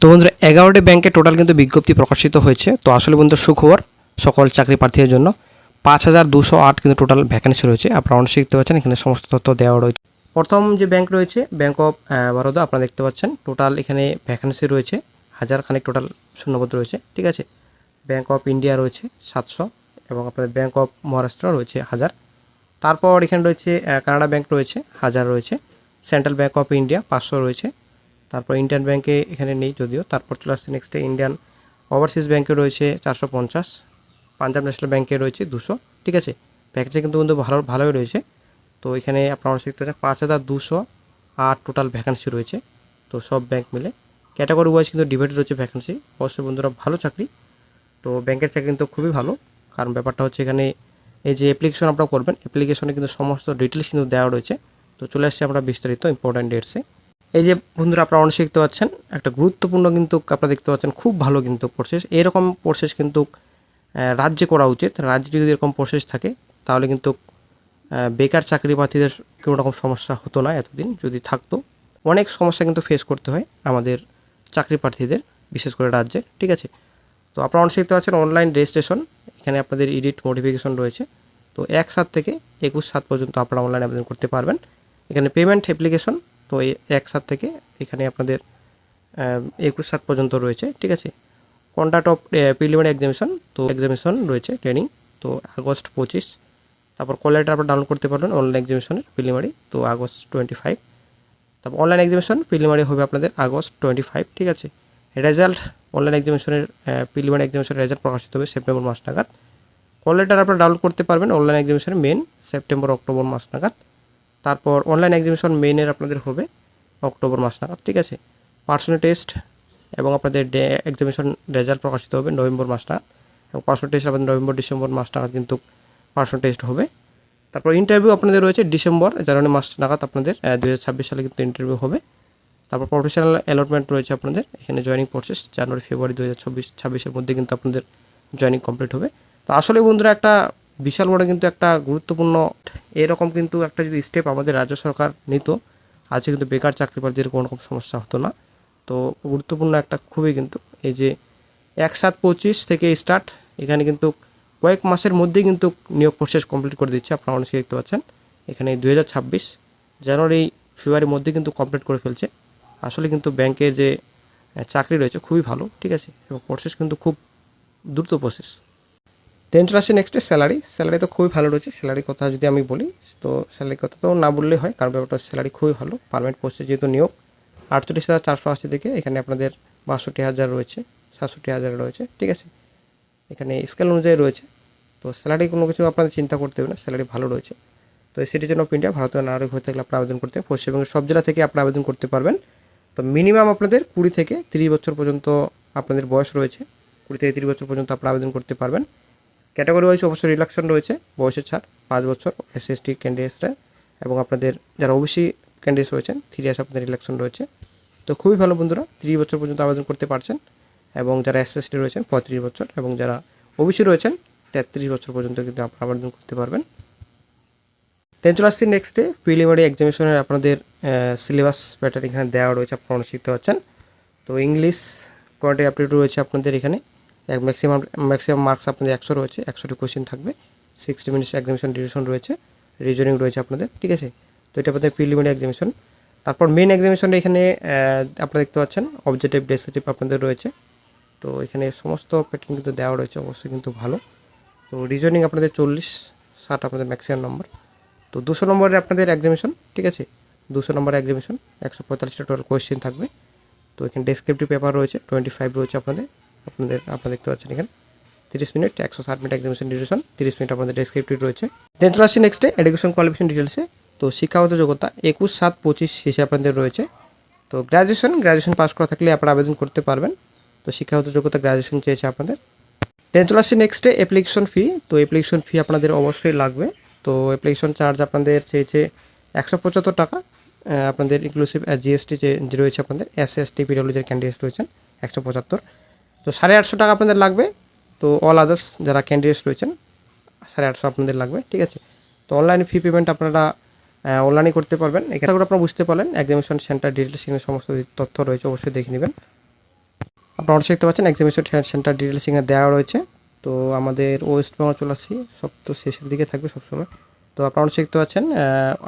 তো বন্ধুরা, এগারোটি ব্যাংকে টোটাল কিন্তু বিজ্ঞপ্তি প্রকাশিত হয়েছে। তো আসলে বন্ধুরা সুখবর সকল চাকরি প্রার্থীদের জন্য। পাঁচ হাজার দুশো আট কিন্তু টোটাল ভ্যাকেন্সি রয়েছে। আপনারা অনেক দেখতে পাচ্ছেন, এখানে সমস্ত তথ্য দেওয়া রয়েছে। প্রথম যে ব্যাংক রয়েছে ব্যাংক অফ বরোদা আপনারা দেখতে পাচ্ছেন টোটাল এখানে ভ্যাকেন্সি রয়েছে। হাজার খানিক টোটাল শূন্যপদ রয়েছে, ঠিক আছে? ব্যাংক অফ ইন্ডিয়া রয়েছে সাতশো এবং আপনাদের ব্যাংক অফ মহারাষ্ট্র রয়েছে হাজার। তারপর এখানে রয়েছে কানাডা ব্যাংক রয়েছে হাজার রয়েছে। সেন্ট্রাল ব্যাংক অফ ইন্ডিয়া পাঁচশো রয়েছে। তারপর ইন্ডিয়ান ব্যাংকে এখানে নেই যদিও। তারপর চলে আসছে নেক্সটে ইন্ডিয়ান ওভারসিজ ব্যাংকে রয়েছে চারশো পঞ্চাশ পাঞ্জাব ন্যাশনাল ব্যাংকে রয়েছে দুশো। ঠিক আছে? প্যাকেজে কিন্তু কিন্তু ভালো, ভালোই রয়েছে। তো এখানে আপনার সেক্টরে পাঁচ হাজার দুশো আট টোটাল ভ্যাকান্সি রয়েছে। তো সব ব্যাংক মিলে। ক্যাটাগরি ওয়াইজ কিন্তু ডিভাইড রয়েছে ভ্যাকান্সি অবশ্যই বন্ধুরা ভালো চাকরি। তো ব্যাংকের চাকরি কিন্তু খুবই ভালো। কারণ ব্যাপারটা হচ্ছে এখানে এই যে অ্যাপ্লিকেশন আপনারা করবেন অ্যাপ্লিকেশনে কিন্তু সমস্ত ডিটেলস কিন্তু দেওয়া রয়েছে। তো চলে আসছে আমরা বিস্তারিত ইম্পর্ট্যান্ট ডেটসে এই যে বন্ধুরা, আপনারা অনেক দেখতে পাচ্ছেন, একটা গুরুত্বপূর্ণ কিন্তু আপনারা দেখতে পাচ্ছেন, খুব ভালো কিন্তু প্রসেস এরকম প্রসেস কিন্তু রাজ্যে করা উচিত। রাজ্যে যদি এরকম প্রসেস থাকে, তাহলে কিন্তু বেকার চাকরি প্রার্থীদের কোনো রকম সমস্যা হতো না এতদিন, যদি থাকতো। অনেক সমস্যা কিন্তু ফেস করতে হয় আমাদের চাকরি প্রার্থীদের বিশেষ করে রাজ্যে, ঠিক আছে? তো আপনারা অনেক দেখতে পাচ্ছেন অনলাইন রেজিস্ট্রেশন এখানে আপনাদের এডিট মডিফিকেশন রয়েছে। তো এক সাত থেকে একুশ সাত পর্যন্ত আপনারা অনলাইন আবেদন করতে পারবেন। এখানে পেমেন্ট অ্যাপ্লিকেশন তো এই এক সাত থেকে এখানে আপনাদের একুশ সাত পর্যন্ত রয়েছে, ঠিক আছে? কন্ট্যাক্ট অফ প্রিলিমিনারি এক্সামিশন তো এক্সামিশন রয়েছে ট্রেনিং তো আগস্ট পঁচিশ। তারপর কল লেটার আপনারা ডাউনলোড করতে পারবেন অনলাইন এক্সামিশনের প্রিলিমিনারি তো আগস্ট টোয়েন্টি ফাইভ তারপর অনলাইন এক্সামিশন প্রিলিমিনারি হবে আপনাদের আগস্ট টোয়েন্টি ফাইভ ঠিক আছে? রেজাল্ট অনলাইন এক্সামিশনের প্রিলিমিনারি এক্সামিশনের রেজাল্ট প্রকাশিত হবে সেপ্টেম্বর মাস নাগাদ। কল আপনারা ডাউনলোড করতে পারবেন অনলাইন এক্সামিশনের মেন সেপ্টেম্বর অক্টোবর মাস নাগাদ। তারপর অনলাইন এক্সিবিশন মেনের আপনাদের হবে অক্টোবর মাস নাগাদ, ঠিক আছে? পার্সোনাল টেস্ট এবং আপনাদের ডে এক্সামিশন রেজাল্ট প্রকাশিত হবে নভেম্বর মাস নাগাদ এবং পার্সোনাল টেস্ট আপনাদের নভেম্বর, ডিসেম্বর মাস নাগাদ কিন্তু পার্সোনাল টেস্ট হবে। তারপর ইন্টারভিউ আপনাদের রয়েছে ডিসেম্বর, জানুয়ারি মাস নাগাদ আপনাদের দু হাজার ছাব্বিশ সালে কিন্তু ইন্টারভিউ হবে। তারপর প্রফেশনাল অ্যালটমেন্ট রয়েছে আপনাদের, এখানে জয়েনিং প্রসেস জানুয়ারি, ফেব্রুয়ারি দু হাজার চব্বিশ ছাব্বিশের মধ্যে কিন্তু আপনাদের জয়েনিং কমপ্লিট হবে। তো আসলে বন্ধুরা একটা বিশাল বড় কিন্তু একটা গুরুত্বপূর্ণ, এরকম কিন্তু একটা যদি স্টেপ আমাদের রাজ্য সরকার নিত, আজকে কিন্তু বেকার চাকরি প্রার্থীদের কোনো রকম সমস্যা হতো না। তো গুরুত্বপূর্ণ একটা খুবই কিন্তু এই যে এক সাত পঁচিশ থেকে স্টার্ট এখানে কিন্তু কয়েক মাসের মধ্যেই কিন্তু নিয়োগ প্রসেস কমপ্লিট করে দিচ্ছে, আপনারা অনেকে দেখতে পাচ্ছেন। এখানে দুই হাজার ছাব্বিশ, জানুয়ারি ফেব্রুয়ারির মধ্যে কিন্তু কমপ্লিট করে ফেলছে। আসলে কিন্তু ব্যাংকের যে চাকরি রয়েছে খুবই ভালো, ঠিক আছে? এবং প্রসেস কিন্তু খুব দ্রুত প্রসেস দেন চলে আসছে নেক্সটে স্যালারি স্যালারি তো খুবই ভালো রয়েছে। স্যালারির কথা যদি আমি বলি, তো স্যালারির কথা তো না বললেই হয়, কারণ ব্যাপারটা স্যালারি খুবই ভালো। পারমানেন্ট পোস্টে যেহেতু নিয়োগ আটচল্লিশ হাজার চারশো আশি থেকে এখানে আপনাদের বাষট্টি হাজার রয়েছে, সাতষট্টি হাজার রয়েছে, ঠিক আছে? এখানে স্কেল অনুযায়ী রয়েছে। তো স্যালারি কোনো কিছু আপনাদের চিন্তা করতে হবে না স্যালারি ভালো রয়েছে। তো এই সিটিজেন অফ ইন্ডিয়া ভারতীয় নাগরিক হয়ে থাকলে আপনারা আবেদন করতে পশ্চিমবঙ্গের সব জেলা থেকে আপনারা আবেদন করতে পারবেন। তো মিনিমাম আপনাদের কুড়ি থেকে তিরিশ বছর পর্যন্ত আপনাদের বয়স রয়েছে। কুড়ি থেকে তিরিশ বছর পর্যন্ত আপনারা আবেদন করতে পারবেন। ক্যাটাগরি ওয়াইজ অবশ্যই রিলাকশন রয়েছে, বয়সের ছাড়, পাঁচ বছর এস এস টি ক্যান্ডিডেটসরা এবং আপনাদের যারা ওবিসি ক্যান্ডিডেটস রয়েছেন থ্রি ইয়ার্স আপনাদের রিলাকশন রয়েছে। তো খুবই ভালো বন্ধুরা তিরিশ বছর পর্যন্ত আবেদন করতে পারছেন এবং যারা এস এস টি রয়েছেন, পঁয়ত্রিশ বছর এবং যারা ওবিসি রয়েছেন, তেত্রিশ বছর পর্যন্ত কিন্তু আপনারা আবেদন করতে পারবেন। দেন চলে আসছি নেক্সট ডে প্রিলিমিনারি এক্সামিনেশনের আপনাদের সিলেবাস প্যাটার্ন এখানে দেওয়া রয়েছে, আপনারা শিখতে পাচ্ছেন তো ইংলিশ কোয়ান্টি আপডেট রয়েছে আপনাদের এখানে। এক ম্যাক্সিমাম ম্যাক্সিমাম মার্কস আপনাদের একশো রয়েছে, একশোটি কোয়েশ্চেন থাকবে সিক্সটি মিনিটস এক্সামিনেশন ডিউরেশন রয়েছে রিজনিং রয়েছে আপনাদের, ঠিক আছে? তো এটা আপনাদের প্রিলিমিনারি এক্সামিনেশন তারপর মেন এক্সামিনেশনটা এখানে আপনারা দেখতে পাচ্ছেন অবজেক্টিভ ডেসক্রিপটিভ আপনাদের রয়েছে। তো এখানে সমস্ত প্যাটার্ন কিন্তু দেওয়া রয়েছে, অবশ্যই কিন্তু ভালো। তো রিজনিং আপনাদের চল্লিশ, ষাট আপনাদের ম্যাক্সিমাম নম্বর তো দুশো নম্বরের আপনাদের এক্সামিশন ঠিক আছে? দুশো নম্বরের এক্সামিশন একশো পঁয়তাল্লিশটা টোটাল কোয়েশ্চেন থাকবে। তো এখানে ডেসক্রিপটিভ পেপার রয়েছে টোয়েন্টি ফাইভ রয়েছে আপনাদের। আপনাদের, আপনারা দেখতে পাচ্ছেন এখানে। তিরিশ মিনিট, একশো ষাট মিনিট এক্সামিশন ডিউরেশন তিরিশ মিনিট আপনাদের ডেসক্রিপটিভ রয়েছে। দেন চলে আসছি নেক্সটে এডুকেশন কোয়ালিফিকেশন ডিটেলসে তো শিক্ষাগত যোগ্যতা, একুশ, সাত, পঁচিশ হিসেবে আপনাদের রয়েছে। তো গ্র্যাজুয়েশন গ্র্যাজুয়েশন পাস করা থাকলে আপনারা আবেদন করতে পারবেন। তো শিক্ষাগত যোগ্যতা গ্র্যাজুয়েশন চেয়েছে আপনাদের। দেন চলে আসছি নেক্সটে অ্যাপ্লিকেশন ফি তো অ্যাপ্লিকেশন ফি আপনাদের অবশ্যই লাগবে। তো অ্যাপ্লিকেশন চার্জ আপনাদের চেয়েছে একশো পঁচাত্তর টাকা। আপনাদের ইনক্লুসিভ জিএসটি যে রয়েছে আপনাদের এস এস টি পিডব্লিউ যে ক্যান্ডিডেট রয়েছেন, একশো পঁচাত্তর। তো সাড়ে আটশো টাকা আপনাদের লাগবে। তো অল আদার্স যারা ক্যান্ডিডেটস রয়েছেন, সাড়ে আটশো আপনাদের লাগবে, ঠিক আছে? তো অনলাইনে ফি পেমেন্ট আপনারা অনলাইনে করতে পারবেন। এখানে করে আপনারা বুঝতে পারেন এক্সামিনেশন সেন্টার ডিটেলস এখানে সমস্ত তথ্য রয়েছে, অবশ্যই দেখে নেবেন। আপনারা অবশ্যই দেখতে পাচ্ছেন এক্সামিনেশন সেন্টার ডিটেলস এখানে দেওয়া রয়েছে। তো আমাদের ওয়েস্ট বেঙ্গল চলে আসছি, সব তো শেষের দিকে থাকবে সবসময়। তো আপনারা অনেক দেখতে পাচ্ছেন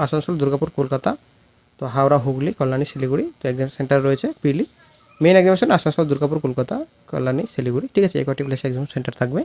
আসানসোল, দুর্গাপুর, কলকাতা, তো হাওড়া, হুগলি, কল্যাণী, শিলিগুড়ি, তো এক্সাম সেন্টার রয়েছে পিলি মেইন এক্সামিনেশন আসানসোল দুর্গাপুর কলকাতা কল্যাণী শিলিগুড়ি ঠিক আছে এই প্লেস এক্সাম সেন্টার থাকবে।